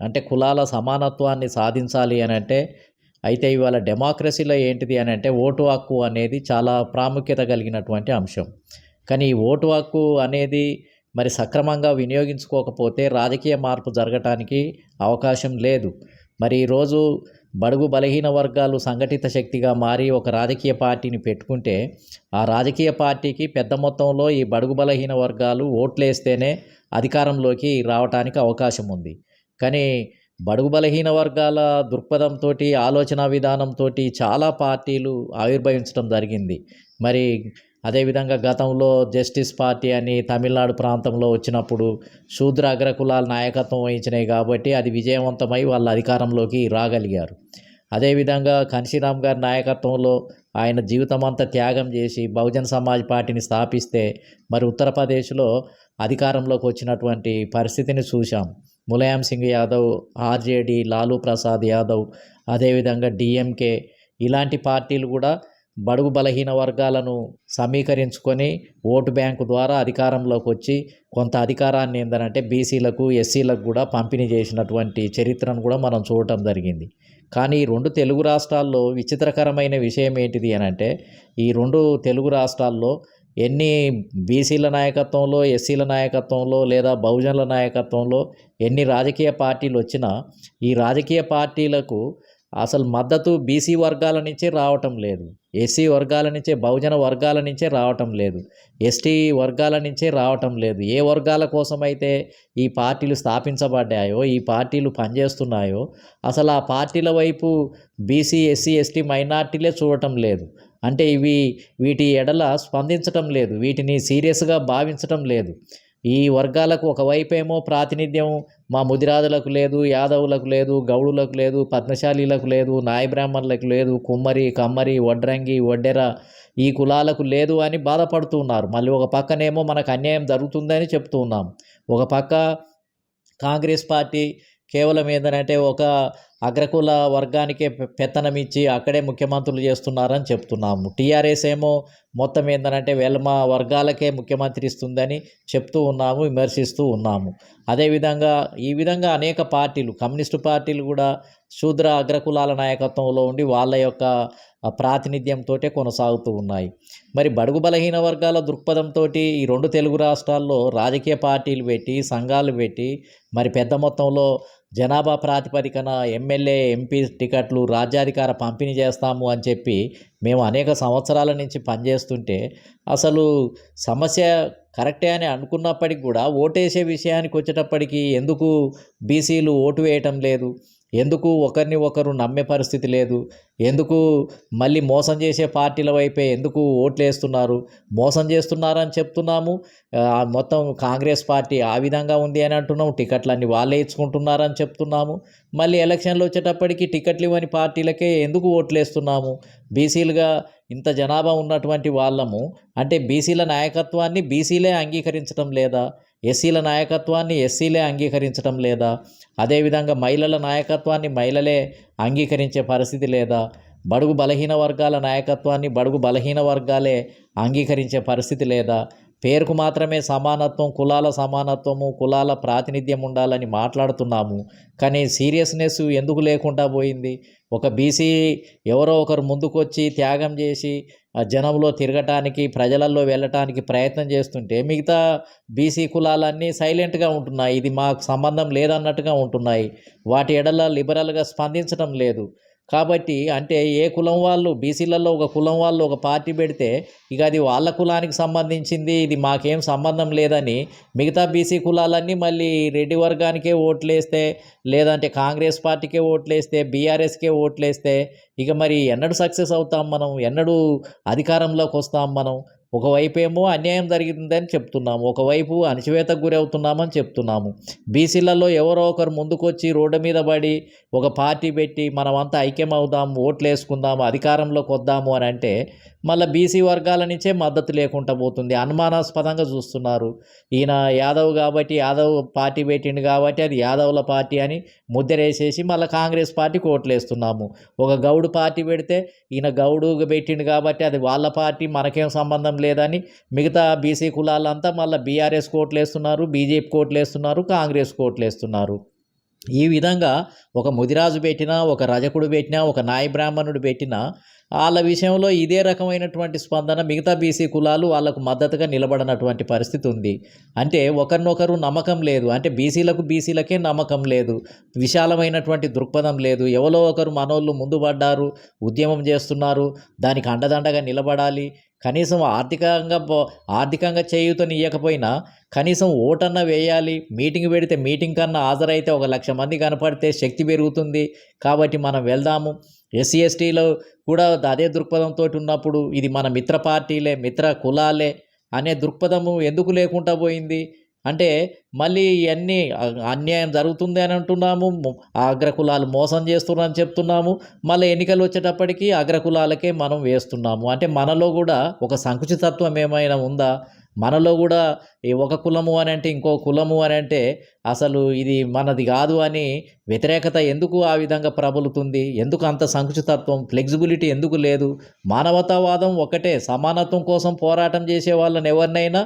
అంటే కులాల సమానత్వాన్ని సాధించాలి అని అంటే అయితే ఇవాళ డెమోక్రసీలో ఏంటిది అని అంటే ఓటు హక్కు అనేది చాలా ప్రాముఖ్యత కలిగినటువంటి అంశం. కానీ ఈ ఓటు హక్కు అనేది మరి సక్రమంగా వినియోగించుకోకపోతే రాజకీయ మార్పు జరగటానికి అవకాశం లేదు. మరి ఈరోజు బడుగు బలహీన వర్గాలు సంఘటిత శక్తిగా మారి ఒక రాజకీయ పార్టీని పెట్టుకుంటే ఆ రాజకీయ పార్టీకి పెద్ద మొత్తంలో ఈ బడుగు బలహీన వర్గాలు ఓట్లేస్తేనే అధికారంలోకి రావటానికి అవకాశం ఉంది. కానీ బడుగు బలహీన వర్గాల దృక్పథంతో ఆలోచన విధానంతో చాలా పార్టీలు ఆవిర్భవించడం జరిగింది. మరి అదేవిధంగా గతంలో జస్టిస్ పార్టీ అని తమిళనాడు ప్రాంతంలో వచ్చినప్పుడు శూద్ర అగ్రకులాల నాయకత్వం వహించినాయి కాబట్టి అది విజయవంతమై వాళ్ళ అధికారంలోకి రాగలిగారు. అదేవిధంగా కన్షీరామ్ గారి నాయకత్వంలో ఆయన జీవితం అంతా త్యాగం చేసి బహుజన్ సమాజ్ పార్టీని స్థాపిస్తే మరి ఉత్తరప్రదేశ్లో అధికారంలోకి వచ్చినటువంటి పరిస్థితిని చూశాం. ములాయం సింగ్ యాదవ్ ఆర్జేడి లాలూ ప్రసాద్ యాదవ్ అదేవిధంగా డిఎంకే ఇలాంటి పార్టీలు కూడా బడుగు బలహీన వర్గాలను సమీకరించుకొని ఓటు బ్యాంకు ద్వారా అధికారంలోకి వచ్చి కొంత అధికారాన్ని ఏంటంటే బీసీలకు ఎస్సీలకు కూడా పంపిణీ చేసినటువంటి చరిత్రను కూడా మనం చూడటం జరిగింది. కానీ ఈ రెండు తెలుగు రాష్ట్రాల్లో విచిత్రకరమైన విషయం ఏంటిది అని అంటే ఈ రెండు తెలుగు రాష్ట్రాల్లో ఎన్ని బీసీల నాయకత్వంలో ఎస్సీల నాయకత్వంలో లేదా బహుజనుల నాయకత్వంలో ఎన్ని రాజకీయ పార్టీలు వచ్చినా ఈ రాజకీయ పార్టీలకు అసలు మద్దతు బీసీ వర్గాల నుంచే రావటం లేదు. ఎస్సీ వర్గాల నుంచే బహుజన వర్గాల నుంచే రావటం లేదు. ఎస్టీ వర్గాల నుంచే రావటం లేదు. ఏ వర్గాల కోసమైతే ఈ పార్టీలు స్థాపించబడ్డాయో ఈ పార్టీలు పనిచేస్తున్నాయో అసలు ఆ పార్టీల వైపు బీసీ ఎస్సీ ఎస్టీ మైనార్టీలే చూడటం లేదు. అంటే ఇవి వీటి ఎడల స్పందించటం లేదు. వీటిని సీరియస్గా భావించటం లేదు. ఈ వర్గాలకు ఒకవైపేమో ప్రాతినిధ్యం మా ముదిరాజులకు లేదు యాదవులకు లేదు గౌడులకు లేదు పద్మశాలీలకు లేదు నాయ బ్రాహ్మణులకు లేదు కుమ్మరి కమ్మరి వడ్రంగి వడ్డెర ఈ కులాలకు లేదు అని బాధపడుతూ ఉన్నారు. మళ్ళీ ఒక పక్కనేమో మనకు అన్యాయం జరుగుతుందని చెప్తూ ఉన్నాం. ఒక పక్క కాంగ్రెస్ పార్టీ కేవలం ఏంటంటే ఒక అగ్రకుల వర్గానికే పెత్తనం ఇచ్చి అక్కడే ముఖ్యమంత్రులు చేస్తున్నారని చెప్తున్నాము. టీఆర్ఎస్ ఏమో మొత్తం ఏంటంటే వెల్మ వర్గాలకే ముఖ్యమంత్రి ఇస్తుందని చెప్తూ ఉన్నాము విమర్శిస్తూ ఉన్నాము. అదేవిధంగా ఈ విధంగా అనేక పార్టీలు కమ్యూనిస్టు పార్టీలు కూడా శూద్ర అగ్రకులాల నాయకత్వంలో ఉండి వాళ్ళ యొక్క ప్రాతినిధ్యంతోటే ప్రాతినిధ్యంతో కొనసాగుతూ ఉన్నాయి. మరి బడుగు బలహీన వర్గాల దృక్పథంతో ఈ రెండు తెలుగు రాష్ట్రాల్లో రాజకీయ పార్టీలు పెట్టి సంఘాలు పెట్టి మరి పెద్ద మొత్తంలో జనాభా ప్రాతిపదికన ఎమ్మెల్యే ఎంపీ టికెట్లు రాజ్యాధికార పంపిణీ చేస్తాము అని చెప్పి మేము అనేక సంవత్సరాల నుంచి పనిచేస్తుంటే అసలు సమస్య కరెక్టే అని అనుకున్నప్పటికి కూడా ఓటేసే విషయానికి వచ్చేటప్పటికి ఎందుకు బీసీలు ఓటు వేయటం లేదు? ఎందుకు ఒకరిని ఒకరు నమ్మే పరిస్థితి లేదు? ఎందుకు మళ్ళీ మోసం చేసే పార్టీల వైపే ఎందుకు ఓట్లు వేస్తున్నారు? మోసం చేస్తున్నారని చెప్తున్నాము. మొత్తం కాంగ్రెస్ పార్టీ ఆ విధంగా ఉంది అని అంటున్నాము. టికెట్లన్నీ వాళ్ళే ఇచ్చుకుంటున్నారని చెప్తున్నాము. మళ్ళీ ఎలక్షన్లు వచ్చేటప్పటికి టికెట్లు ఇవ్వని పార్టీలకే ఎందుకు ఓట్లు వేస్తున్నాము? బీసీలుగా ఇంత జనాభా ఉన్నటువంటి వాళ్ళము అంటే బీసీల నాయకత్వాన్ని బీసీలే అంగీకరించడం లేదా? ఎస్సీల నాయకత్వాన్ని ఎస్సీలే అంగీకరించడం లేదా? అదేవిధంగా మహిళల నాయకత్వాన్ని మహిళలే అంగీకరించే పరిస్థితి లేదా? బడుగు బలహీన వర్గాల నాయకత్వాన్ని బడుగు బలహీన వర్గాలే అంగీకరించే పరిస్థితి లేదా? పేరుకు మాత్రమే సమానత్వం కులాల సమానత్వము కులాల ప్రాతినిధ్యం ఉండాలని మాట్లాడుతున్నాము. కానీ సీరియస్నెస్ ఎందుకు లేకుండా పోయింది? ఒక బీసీ ఎవరో ఒకరు ముందుకొచ్చి త్యాగం చేసి జనంలో తిరగటానికి ప్రజలలో వెళ్ళటానికి ప్రయత్నం చేస్తుంటే మిగతా బీసీ కులాలన్నీ సైలెంట్గా ఉంటున్నాయి. ఇది మాకు సంబంధం లేదన్నట్టుగా ఉంటున్నాయి. వాటి ఎడల లిబరల్గా స్పందించడం లేదు. కాబట్టి అంటే ఏ కులం వాళ్ళు బీసీలలో ఒక కులం వాళ్ళు ఒక పార్టీ పెడితే ఇక అది వాళ్ళ కులానికి సంబంధించింది ఇది మాకేం సంబంధం లేదని మిగతా బీసీ కులాలన్నీ మళ్ళీ రెడ్డి వర్గానికే ఓట్లేస్తే లేదంటే కాంగ్రెస్ పార్టీకే ఓట్లేస్తే బీఆర్ఎస్కే ఓట్లేస్తే ఇక మరి ఎన్నడూ సక్సెస్ అవుతాం మనం ఎన్నడూ అధికారంలోకి వస్తాం మనం. ఒకవైపు ఏమో అన్యాయం జరిగిందని చెప్తున్నాము ఒకవైపు అణచివేతకు గురి అవుతున్నామని చెప్తున్నాము. బీసీలలో ఎవరో ఒకరు ముందుకొచ్చి రోడ్డు మీద పడి ఒక పార్టీ పెట్టి మనమంతా ఐక్యం అవుదాం ఓట్లు వేసుకుందాము అధికారంలోకి వద్దాము అని అంటే మళ్ళీ బీసీ వర్గాల నుంచే మద్దతు లేకుండా పోతుంది. అనుమానాస్పదంగా చూస్తున్నారు. ఈయన యాదవ్ కాబట్టి యాదవ్ పార్టీ పెట్టిండు కాబట్టి అది యాదవ్ల పార్టీ అని ముద్దరేసేసి మళ్ళీ కాంగ్రెస్ పార్టీకి ఓట్లు వేస్తున్నాము ఒక గౌడు పార్టీ పెడితే ఈయన గౌడు పెట్టిండు కాబట్టి అది వాళ్ళ పార్టీ మనకేం సంబంధం లేదు లేదని మిగతా బీసీ కులాలంతా మళ్ళీ బీఆర్ఎస్ కోట్లు వేస్తున్నారు బీజేపీ కోట్లు వేస్తున్నారు కాంగ్రెస్ కోట్లు వేస్తున్నారు ఈ విధంగా ఒక ముదిరాజు పెట్టినా ఒక రజకుడు పెట్టినా ఒక నాయ బ్రాహ్మణుడు పెట్టినా వాళ్ళ విషయంలో ఇదే రకమైనటువంటి స్పందన మిగతా బీసీ కులాలు వాళ్ళకు మద్దతుగా నిలబడినటువంటి పరిస్థితి ఉంది. అంటే ఒకరినొకరు నమ్మకం లేదు. అంటే బీసీలకు బీసీలకే నమ్మకం లేదు. విశాలమైనటువంటి దృక్పథం లేదు. ఎవరో ఒకరు మనోళ్ళు ముందుపడ్డారు ఉద్యమం చేస్తున్నారు దానికి అండదండగా నిలబడాలి కనీసం ఆర్థికంగా ఆర్థికంగా ఆర్థికంగా చేయూతనివ్వకపోయినా కనీసం ఓటన్నా వేయాలి మీటింగ్ పెడితే మీటింగ్ కన్నా హాజరైతే ఒక లక్ష మంది కనపడితే శక్తి పెరుగుతుంది. కాబట్టి మనం వెళ్దాము. ఎస్సీ ఎస్టీలో కూడా అదే దృక్పథంతో ఉన్నప్పుడు ఇది మన మిత్ర పార్టీలే మిత్ర కులాలే అనే దృక్పథము ఎందుకు లేకుండా పోయింది? అంటే మళ్ళీ ఇవన్నీ అన్యాయం జరుగుతుంది అని అంటున్నాము. అగ్రకులాలు మోసం చేస్తున్నారని చెప్తున్నాము. మళ్ళీ ఎన్నికలు వచ్చేటప్పటికి అగ్రకులాలకే మనం వేస్తున్నాము. అంటే మనలో కూడా ఒక సంకుచితత్వం ఏమైనా ఉందా? మనలో కూడా ఒక కులము అని అంటే ఇంకో కులము అని అంటే అసలు ఇది మనది కాదు అని వ్యతిరేకత ఎందుకు ఆ విధంగా ప్రబలుతుంది? ఎందుకు అంత సంకుచితత్వం ఫ్లెక్సిబిలిటీ ఎందుకు లేదు? మానవతావాదం ఒకటే సమానత్వం కోసం పోరాటం చేసే వాళ్ళని ఎవరినైనా